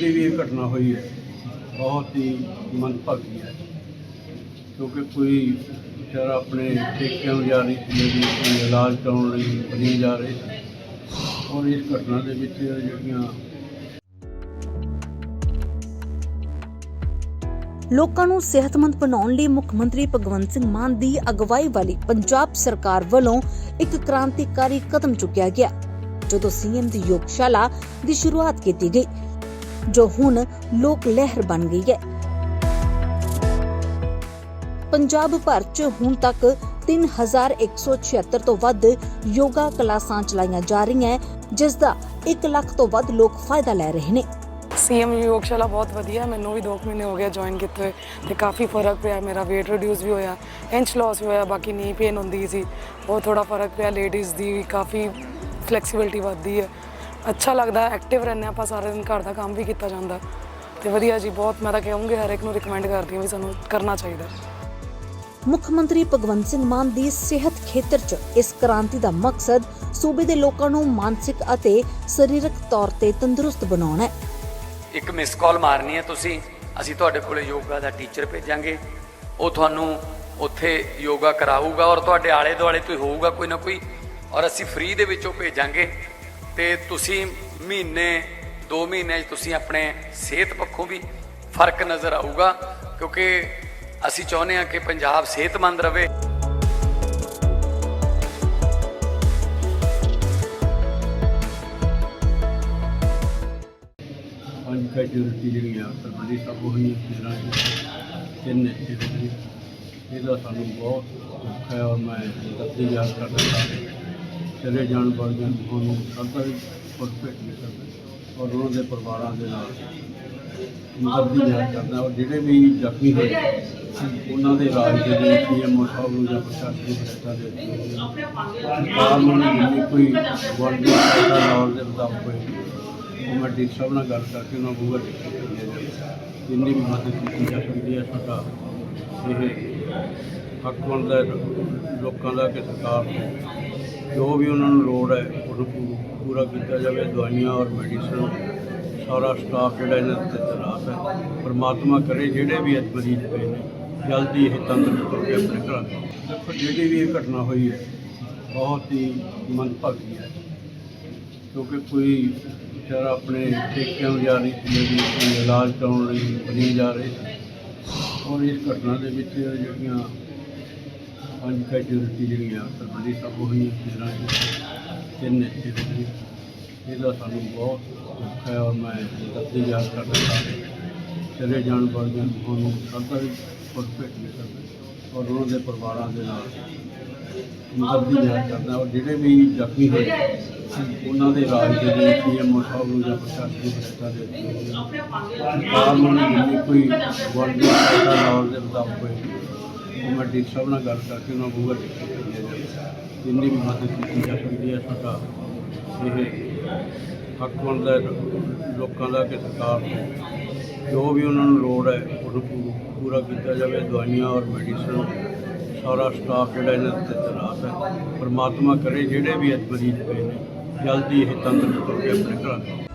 ਜਿਹੜੀ ਵੀ ਇਹ ਘਟਨਾ ਹੋਈ ਹੈ। ਬਹੁਤ ਹੀ ਮੰਦਭਾਗੀ ਹੈ। ਕਿਉਂਕਿ ਕੋਈ ਵਿਚਾਰਾ ਆਪਣੇ ਪੇਕਿਆਂ ਨੂੰ ਜਾ ਰਹੀ ਸੀ ਜਿਹੜੀ ਕੋਈ ਇਲਾਜ ਕਰਾਉਣ ਲਈ ਮਰੀਜ਼ ਜਾ ਰਹੇ ਔਰ ਇਸ ਘਟਨਾ ਦੇ ਵਿੱਚ ਜਿਹੜੀਆਂ ਲੋਕਾਂ ਨੂੰ ਸਿਹਤਮੰਦ ਬਣਾਉਣ ਲਈ ਮੁੱਖ ਮੰਤਰੀ ਭਗਵੰਤ ਸਿੰਘ ਮਾਨ ਦੀ ਅਗਵਾਈ ਵਾਲੀ ਪੰਜਾਬ ਸਰਕਾਰ ਵੱਲੋਂ ਇੱਕ ਕ੍ਰਾਂਤੀਕਾਰੀ ਕਦਮ ਚੁੱਕਿਆ ਗਿਆ, ਜਦੋਂ ਸੀਐਮ ਦੀ ਯੋਗਸ਼ਾਲਾ ਦੀ ਸ਼ੁਰੂਆਤ ਕੀਤੀ ਗਈ। ਜੋ ਹੁਣ ਲੋਕ ਲਹਿਰ ਬਣ ਗਈ ਹੈ। ਪੰਜਾਬ ਭਰ 'ਚ ਹੁਣ ਤੱਕ 3176 ਤੋਂ ਵੱਧ ਯੋਗਾ ਕਲਾਸਾਂ ਚਲਾਈਆਂ ਜਾ ਰਹੀਆਂ ਜਿਸ ਦਾ 1 ਲੱਖ ਤੋਂ ਵੱਧ ਲੋਕ ਫਾਇਦਾ ਲੈ ਰਹੇ ਨੇ। ਸੀਐਮ ਯੋਗਸ਼ਾਲਾ ਬਹੁਤ ਵਧੀਆ, ਮੈਨੂੰ ਵੀ 2 ਮਹੀਨੇ ਹੋ ਗਿਆ ਜੁਆਇਨ ਕੀਤੇ ਹੋਏ ਤੇ ਕਾਫੀ ਫ਼ਰਕ ਪਿਆ, ਮੇਰਾ weight ਰਿਡਿਊਸ ਵੀ ਹੋਇਆ ਇੰਚ ਲਾਸ ਵੀ ਹੋਇਆ, ਬਾਕੀ ਨੀ ਪੇਨ ਹੁੰਦੀ ਸੀ, ਉਹ ਥੋੜਾ ਫ਼ਰਕ ਪਿਆ ਲੇਡੀਜ਼ ਦੀ ਕਾਫੀ ਫਲੈਕਸੀਬਿਲਿਟੀ ਵੱਧਦੀ ਹੈ। ਅੱਛਾ ਲੱਗਦਾ ਐਕਟਿਵ ਰਹਿੰਦੇ ਆਪਾਂ ਸਾਰਾ ਦਿਨ ਘਰ ਦਾ ਕੰਮ ਵੀ ਕੀਤਾ ਜਾਂਦਾ। ਤੇ ਵਧੀਆ ਜੀ ਬਹੁਤ ਮੈਂ ਤਾਂ ਕਹੂੰਗੀ ਹਰ ਇੱਕ ਨੂੰ ਰਿਕਮੈਂਡ ਕਰਦੀ ਹਾਂ ਵੀ ਸਾਨੂੰ ਕਰਨਾ ਚਾਹੀਦਾ ਮੁੱਖ ਮੰਤਰੀ ਭਗਵੰਤ ਸਿੰਘ ਮਾਨ ਦੀ ਸਿਹਤ ਖੇਤਰ 'ਚ ਇਸ ਕ੍ਰਾਂਤੀ ਦਾ ਮਕਸਦ ਸੂਬੇ ਦੇ ਲੋਕਾਂ ਨੂੰ ਮਾਨਸਿਕ ਅਤੇ ਸਰੀਰਕ ਤੌਰ ਤੇ ਤੰਦਰੁਸਤ ਬਣਾਉਣਾ ਹੈ। ਇੱਕ ਮਿਸ ਕਾਲ ਮਾਰਨੀ ਹੈ ਤੁਸੀਂ। ਅਸੀਂ ਤੁਹਾਡੇ ਕੋਲੇ ਯੋਗਾ ਦਾ ਟੀਚਰ ਭੇਜਾਂਗੇ। ਉਹ ਤੁਹਾਨੂੰ ਉੱਥੇ ਯੋਗਾ ਕਰਾਊਗਾ ਔਰ ਤੁਹਾਡੇ ਆਲੇ ਦੁਆਲੇ ਕੋਈ ਹੋਊਗਾ ਕੋਈ ਨਾ ਕੋਈ। ਔਰ ਅਸੀਂ ਫ੍ਰੀ ਦੇ ਵਿੱਚੋਂ ਭੇਜਾਂਗੇ। ਤੇ ਤੁਸੀਂ ਮਹੀਨੇ 2 ਮਹੀਨੇ 'ਚ ਤੁਸੀਂ ਆਪਣੇ ਸਿਹਤ ਪੱਖੋਂ ਵੀ ਫ਼ਰਕ ਨਜ਼ਰ ਆਊਗਾ, ਕਿਉਂਕਿ ਅਸੀਂ ਚਾਹੁੰਦੇ ਹਾਂ ਕਿ ਪੰਜਾਬ ਸਿਹਤਮੰਦ ਰਹੇ। ਪੰਜ ਕੈਜੂਰਿਟੀ ਜਿਹੜੀਆਂ ਸਰਬੰਧੀ ਸਭ ਹੋਈਆਂ ਤੇਰਾਂ ਤਿੰਨ ਇੱਥੇ ਇਹਦਾ ਸਾਨੂੰ ਬਹੁਤ ਦੁੱਖ ਹੈ ਔਰ ਮੈਂ ਤੱਤੀ ਯਾਦ ਕਰਦਾ ਹਾਂ। ਚਲੇ ਜਾਣ ਵਾਲੀਆਂ ਨੂੰ ਸਦਾ ਵੀ ਪੁਰਪੇਟ ਕਰਦਾ ਔਰ ਉਹਨਾਂ ਦੇ ਪਰਿਵਾਰਾਂ ਦੇ ਨਾਲ ਮਦਦ ਯਾਦ ਕਰਦਾ ਔਰ ਜਿਹੜੇ ਵੀ ਜ਼ਖਮੀ ਹੋਏ, ਉਹਨਾਂ ਦੇ ਰਾਜ ਦੇ ਲਈ ਪੀਐਮਓ ਸਾਹਿਬ ਨੂੰ ਜਾਂ ਪ੍ਰਸ਼ਾਸਨਿਕ ਹਦਾਇਤਾਂ ਦੇ ਦਿੱਤੀਆਂ ਨੂੰ ਕੋਈ ਵਰਦੀ ਦਾ ਲਾਉਣ ਦੇ ਮੁਤਾਬਕ ਹੋਏ ਉਹ ਮੈਂ ਡੀ ਸਾਹਿਬ ਨਾਲ ਗੱਲ ਕਰਕੇ ਉਹਨਾਂ ਨੂੰ ਗੂਗਲ ਜਿੰਨੀ ਮਦਦ ਕੀਤੀ ਜਾ ਸਕਦੀ ਹੈ ਸਾਡਾ ਇਹ ਹੱਕ ਬਣਦਾ ਲੋਕਾਂ ਦਾ ਕਿ ਸਰਕਾਰ ਨੂੰ ਜੋ ਵੀ ਉਹਨਾਂ ਨੂੰ ਲੋੜ ਹੈ, ਉਹਨੂੰ ਪੂ- ਪੂਰਾ ਕੀਤਾ ਜਾਵੇ, ਦਵਾਈਆਂ ਔਰ ਮੈਡੀਸਨ ਸਾਰਾ ਸਟਾਫ ਜਿਹੜਾ ਇਹਨਾਂ ਤੇ ਤੈਨਾਤ ਹੈ। ਪਰਮਾਤਮਾ ਕਰੇ ਜਿਹੜੇ ਵੀ ਅੱਜ ਮਰੀਜ਼ ਪਏ ਨੇ, ਜਲਦੀ ਇਹ ਤੰਦਰੁਸਤ ਹੋ ਕੇ ਆਪਣੇ ਘਰਾਂ ਨੂੰ ਦੇਖੋ, ਜਿਹੜੀ ਵੀ ਇਹ ਘਟਨਾ ਹੋਈ ਹੈ, ਬਹੁਤ ਹੀ ਮੰਦਭਾਗੀ ਹੈ। ਕਿਉਂਕਿ ਕੋਈ ਵਿਚਾਰਾ ਆਪਣੇ ਪੇਕਿਆਂ ਨੂੰ ਜਾ ਰਹੀ ਸੀ ਕੋਈ ਇਲਾਜ ਕਰਾਉਣ ਲਈ ਮਰੀਜ਼ ਜਾ ਰਹੇ। ਔਰ ਇਸ ਘਟਨਾ ਦੇ ਵਿੱਚ ਜਿਹੜੀਆਂ ਪੰਜ ਕੈਜੂਰਿਟੀ ਜਿਹੜੀਆਂ ਸਰਬੰਧੀ ਸਭ ਹੋਈਆਂ ਤੇਰਾਂ ਤਿੰਨ ਇੱਥੇ ਦੇ ਇਹਦਾ ਸਾਨੂੰ ਬਹੁਤ ਦੁੱਖ ਹੈ ਔਰ ਮੈਂ ਤੱਤੀ ਯਾਦ ਕਰਦਾ ਚਲੇ ਜਾਣ ਵਾਲੀਆਂ ਨੂੰ ਸਦਾ ਵੀ ਪੁਰਪੇਟ ਨਹੀਂ ਕਰਦਾ ਔਰ ਉਹਨਾਂ ਦੇ ਪਰਿਵਾਰਾਂ ਦੇ ਨਾਲ ਮਦਦ ਯਾਦ ਕਰਦਾ ਔਰ ਜਿਹੜੇ ਵੀ ਜ਼ਖਮੀ ਹੋਏ, ਉਹਨਾਂ ਦੇ ਇਲਾਜ ਦੇ ਲਈ ਪੀਐਮਓ ਸਾਹਿਬ ਨੂੰ ਜਾਂ ਪ੍ਰਸ਼ਾਸਨਿਕ ਹਦਾਇਤਾਂ ਦੇ ਦਿੱਤੀਆਂ ਸਰਕਾਰ ਨੂੰ ਕੋਈ ਵਰਦੀ ਦਾ ਲਾਉਣ ਦੇ ਮੁਤਾਬਕ ਉਹ ਮੈਂ ਡੀ ਸਾਹਿਬ ਨਾਲ ਗੱਲ ਕਰਕੇ ਉਹਨਾਂ ਨੂੰ ਗੂਗਲ ਜਿੰਨੀ ਵੀ ਮਦਦ ਕੀਤੀ ਜਾ ਸਕਦੀ ਹੈ ਸਾਡਾ, ਇਹ ਹੱਕ ਬਣਦਾ ਲੋਕਾਂ ਦਾ ਕਿ ਸਰਕਾਰ ਨੂੰ। ਜੋ ਵੀ ਉਹਨਾਂ ਨੂੰ ਲੋੜ ਹੈ, ਉਹਨੂੰ ਪੂ- ਪੂਰਾ ਕੀਤਾ ਜਾਵੇ, ਦਵਾਈਆਂ ਔਰ ਮੈਡੀਸਨ ਸਾਰਾ ਸਟਾਫ ਜਿਹੜਾ ਇਹਨਾਂ ਤੇ ਤੈਨਾਤ ਹੈ। ਪਰਮਾਤਮਾ ਕਰੇ ਜਿਹੜੇ ਵੀ ਅੱਜ ਮਰੀਜ਼ ਪਏ ਨੇ, ਜਲਦੀ ਇਹ ਤੰਦਰੁਸਤ ਹੋ ਕੇ ਆਪਣੇ ਘਰਾਂ